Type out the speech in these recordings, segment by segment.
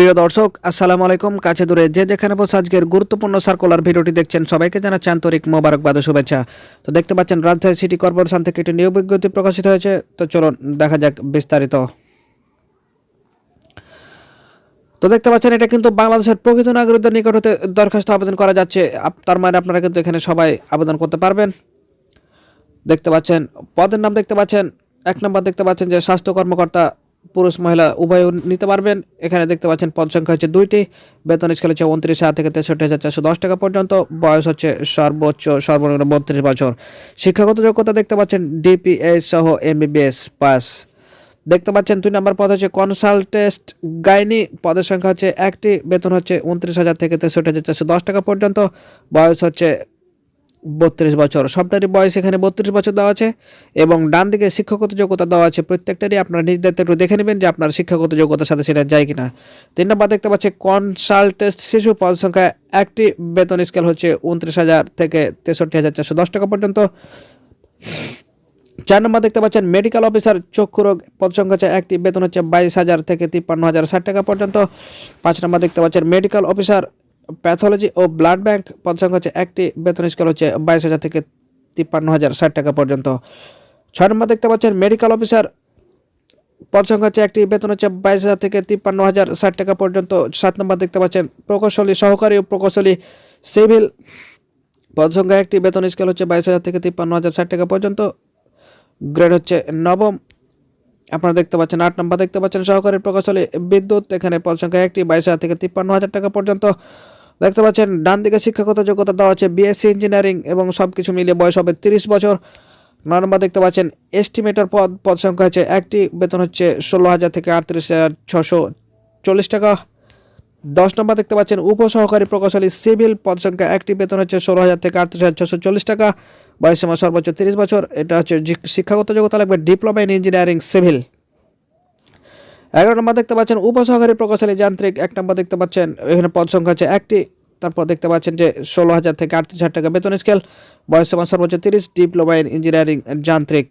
প্রিয় দর্শক, আসসালামু আলাইকুম। কাছে দূরে যে যেখানে বসে আজকের গুরুত্বপূর্ণ সার্কুলার ভিডিওটি দেখছেন, সবাইকে জানাচ্ছি আন্তরিক মোবারকবাদ শুভেচ্ছা। তো দেখতে পাচ্ছেন রাজশাহী সিটি কর্পোরেশন থেকে একটি নিয়োগ বিজ্ঞপ্তি প্রকাশিত হয়েছে। তো চলুন দেখা যাক বিস্তারিত। তো দেখতে পাচ্ছেন, এটা কিন্তু বাংলাদেশের প্রকৃত নাগরিকদের নিকট হতে দরখাস্ত আবেদন করা যাচ্ছে। তার মানে আপনারা কিন্তু এখানে সবাই আবেদন করতে পারবেন। দেখতে পাচ্ছেন, পদের নাম দেখতে পাচ্ছেন, এক নম্বর দেখতে পাচ্ছেন যে স্বাস্থ্য কর্মকর্তা পুরুষ মহিলা উভয় নিতে পারবেন। এখানে দেখতে পাচ্ছেন পদ সংখ্যা হচ্ছে দুইটি। বেতন স্কেল হচ্ছে উনত্রিশ হাজার থেকে তেষট্টি হাজার চারশো দশ টাকা পর্যন্ত। বয়স হচ্ছে সর্বোচ্চ, সর্বনিম্ন বত্রিশ বছর। শিক্ষাগত যোগ্যতা দেখতে পাচ্ছেন ডিপিএস সহ এমবিবিএস পাস। দেখতে পাচ্ছেন দুই নম্বর পদ হচ্ছে কনসালটেস্ট গাইনি। পদের সংখ্যা হচ্ছে একটি, বেতন হচ্ছে উনত্রিশ হাজার থেকে তেষট্টি হাজার চারশো দশ টাকা পর্যন্ত। বয়স হচ্ছে বত্রিশ বছর। সবটারই বয়স এখানে বত্রিশ বছর দেওয়া আছে এবং ডান দিকে শিক্ষাগত যোগ্যতা দেওয়া আছে। প্রত্যেকটারই আপনারা নিজ দায়িত্বে একটু দেখে নেবেন যে আপনার শিক্ষাগত যোগ্যতার সাথে সেটা যায় কিনা। তিন নম্বর দেখতে পাচ্ছি কনসালটেস্ট শিশু পদ সংখ্যা একটি। বেতন স্কেল হচ্ছে উনত্রিশ হাজার থেকে তেষট্টি হাজার চারশো দশ টাকা পর্যন্ত। চার নম্বর দেখতে পাচ্ছেন, মেডিকেল অফিসার চক্ষু রোগ পদ সংখ্যা হচ্ছে একটি। বেতন হচ্ছে বাইশ হাজার থেকে তিপ্পান্ন হাজার ষাট টাকা পর্যন্ত। পাঁচ নম্বর দেখতে পাচ্ছেন, মেডিকেল অফিসার প্যাথোলজি ও ব্লাড ব্যাংক পদ সংখ্যা হচ্ছে একটি বেতন স্কেল হচ্ছে বাইশ হাজার থেকে তিপ্পান্ন হাজার ষাট টাকা পর্যন্ত। ছয় নম্বর দেখতে পাচ্ছেন মেডিকেল অফিসার পদ সংখ্যা হচ্ছে একটি বেতন হচ্ছে বাইশ হাজার থেকে তিপ্পান্ন হাজার ষাট টাকা পর্যন্ত। সাত নম্বর দেখতে পাচ্ছেন প্রকৌশলী সহকারী ও প্রকৌশলী সিভিল পদ সংখ্যা একটি বেতন স্কেল হচ্ছে বাইশ হাজার থেকে তিপ্পান্ন হাজার ষাট টাকা পর্যন্ত। গ্রেড হচ্ছে নবম। আপনারা দেখতে পাচ্ছেন আট নম্বর দেখতে পাচ্ছেন সহকারী প্রকৌশলী বিদ্যুৎ, এখানে পদ সংখ্যা একটি বাইশ হাজার থেকে তিপ্পান্ন হাজার টাকা পর্যন্ত। দেখতে পাচ্ছেন, ডান দিকে শিক্ষাগত যোগ্যতা দেওয়া আছে বিএসসি ইঞ্জিনিয়ারিং এবং সব কিছু মিলিয়ে বয়স হবে তিরিশ বছর। নয় নম্বর দেখতে পাচ্ছেন এস্টিমেটর পদ পদ সংখ্যা হচ্ছে একটি, বেতন হচ্ছে ষোলো হাজার থেকে আটত্রিশ হাজার ছশো চল্লিশ টাকা। দশ নম্বর দেখতে পাচ্ছেন, উপসহকারী প্রকৌশলী সিভিল, পদ সংখ্যা একটি, বেতন হচ্ছে ষোলো হাজার থেকে আটত্রিশ হাজার ছশো চল্লিশ টাকা। বয়স সীমা সর্বোচ্চ তিরিশ বছর, এটা হচ্ছে শিক্ষাগত যোগ্যতা লাগবে, ডিপ্লোমা ইন ইঞ্জিনিয়ারিং সিভিল। এগারো নম্বর দেখতে পাচ্ছেন, উপসহকারী প্রকৌশলী যান্ত্রিক, এক নম্বর দেখতে পাচ্ছেন, এখানে পদ সংখ্যা হচ্ছে একটি, তারপর দেখতে পাচ্ছেন যে ষোলো হাজার থেকে আটত্রিশ হাজার টাকা বেতন স্কেল বয়স সীমা সর্বোচ্চ তিরিশ ডিপ্লোমা ইন ইঞ্জিনিয়ারিং যান্ত্রিক।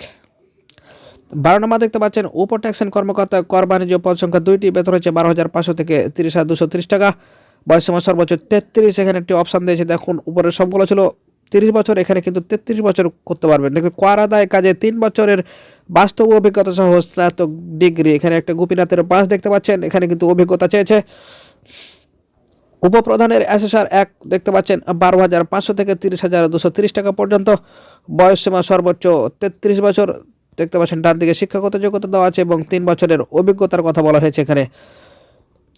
বারো নম্বর দেখতে পাচ্ছেন উপ ট্যাক্সন কর্মকর্তা কর বাণিজ্য পদ সংখ্যা দুইটি, বেতন হচ্ছে বারো হাজার পাঁচশো থেকে তিরিশ হাজার দুশো তিরিশ টাকা, বয়স সীমা সর্বোচ্চ তেত্রিশ, এখানে একটি অপশান দিয়েছে, দেখুন, উপরে সবগুলো ছিল তিরিশ বছর, এখানে কিন্তু তেত্রিশ বছর করতে পারবেন। দেখুন কর আদায় কাজে তিন বছরের বাস্তব অভিজ্ঞতা সহ স্নাতক ডিগ্রি। এখানে একটা গোপীনাথের পাস দেখতে পাচ্ছেন, এখানে কিন্তু অভিজ্ঞতা চেয়েছে। উপপ্রধানের অ্যাসেসার এক দেখতে পাচ্ছেন, বারো হাজার পাঁচশো থেকে তিরিশ হাজার দুশো তিরিশ টাকা পর্যন্ত। বয়স সীমা সর্বোচ্চ তেত্রিশ বছর। দেখতে পাচ্ছেন ডান দিকে শিক্ষাগত যোগ্যতা দেওয়া আছে এবং তিন বছরের অভিজ্ঞতার কথা বলা হয়েছে এখানে।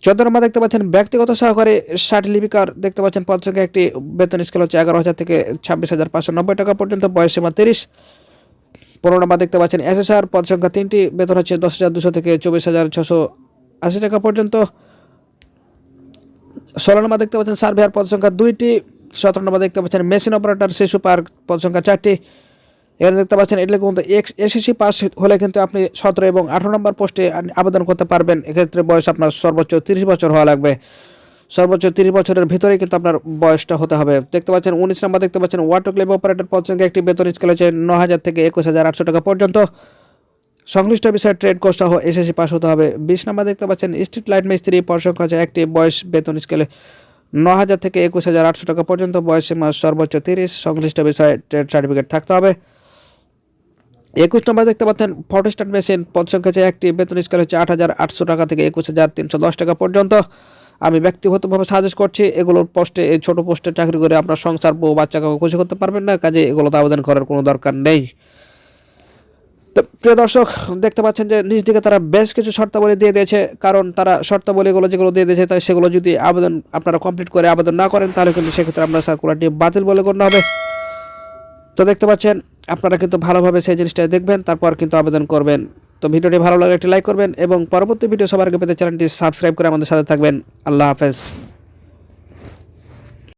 চোদ্দ নম্বর দেখতে পাচ্ছেন, ব্যক্তিগত সহকারী ষাট লিপিকার দেখতে পাচ্ছেন, পদ সংখ্যা একটি বেতন স্কেল হচ্ছে এগারো হাজার থেকে ছাব্বিশ হাজার পাঁচশো নব্বই টাকা পর্যন্ত, বয়স সীমা তিরিশ। পনেরো নম্বর দেখতে পাচ্ছেন এস এসএসআর পদ সংখ্যা তিনটি, বেতন হচ্ছে দশ হাজার দুশো থেকে চব্বিশ হাজার ছশো আশি টাকা পর্যন্ত। ষোলো নম্বর দেখতে পাচ্ছেন সার্ভেয়ার পদ সংখ্যা দুইটি, সতেরো নম্বর দেখতে পাচ্ছেন, মেশিন অপারেটর, শিশু পার্ক পদ সংখ্যা চারটি। এখানে দেখতে পাচ্ছেন এটা কিন্তু এসএসসি পাস হলে কিন্তু আপনি সতেরো এবং আঠারো নম্বর পোস্টে আবেদন করতে পারবেন। এক্ষেত্রে বয়স আপনার সর্বোচ্চ তিরিশ বছর হওয়া লাগবে। সর্বোচ্চ তিরিশ বছরের ভিতরেই কিন্তু আপনার বয়সটা হতে হবে। দেখতে পাচ্ছেন, উনিশ নম্বর দেখতে পাচ্ছেন ওয়াটার ক্লেব অপারেটর পদ সংখ্যা একটি বেতন স্কেল হচ্ছে ন হাজার থেকে একুশ হাজার আটশো টাকা পর্যন্ত। সংশ্লিষ্ট বিষয়ে ট্রেড কোর্স সহ এসএসসি পাস হতে হবে। বিশ নম্বর দেখতে পাচ্ছেন, স্ট্রিট লাইট মিস্ত্রি পদ সংখ্যা হচ্ছে একটি বয়স বেতন স্কেলে ন হাজার থেকে একুশ হাজার আটশো টাকা পর্যন্ত। বয়স সর্বোচ্চ তিরিশ। সংশ্লিষ্ট বিষয়ে ট্রেড সার্টিফিকেট থাকতে হবে। একুশ নম্বর দেখতে পাচ্ছেন ফটোস্টাট মেশিন পদ সংখ্যা হচ্ছে একটি বেতন স্কেল হচ্ছে আট হাজার আটশো টাকা থেকে একুশ হাজার তিনশো দশ টাকা পর্যন্ত। আমি ব্যক্তিগতভাবে সাজেস্ট করছি, এগুলোর পোস্টে এই ছোটো পোস্টে চাকরি করে আপনার সংসার বউ বাচ্চাকে খুশি করতে পারবেন না, কাজে এগুলোতে আবেদন করার কোনো দরকার নেই। তো প্রিয় দর্শক, দেখতে পাচ্ছেন যে নিজ দিকে তারা বেশ কিছু শর্তাবলী দিয়ে দিয়েছে, কারণ তারা শর্তাবলীগুলো যেগুলো দিয়ে দিয়েছে তাই সেগুলো যদি আবেদন আপনারা কমপ্লিট করে আবেদন না করেন, তাহলে কিন্তু সেক্ষেত্রে আপনার সার্কুলারটি বাতিল বলে গণ্য হবে। তো দেখতে পাচ্ছেন, আপনারা কিন্তু ভালোভাবে সেই জিনিসটা দেখবেন, তারপর কিন্তু আবেদন করবেন। তো ভিডিওটি ভালো লাগলে একটি লাইক করবেন এবং পরবর্তী ভিডিও সবার আগে পেতে চ্যানেলটি সাবস্ক্রাইব করে আমাদের সাথে থাকবেন। আল্লাহ হাফেজ।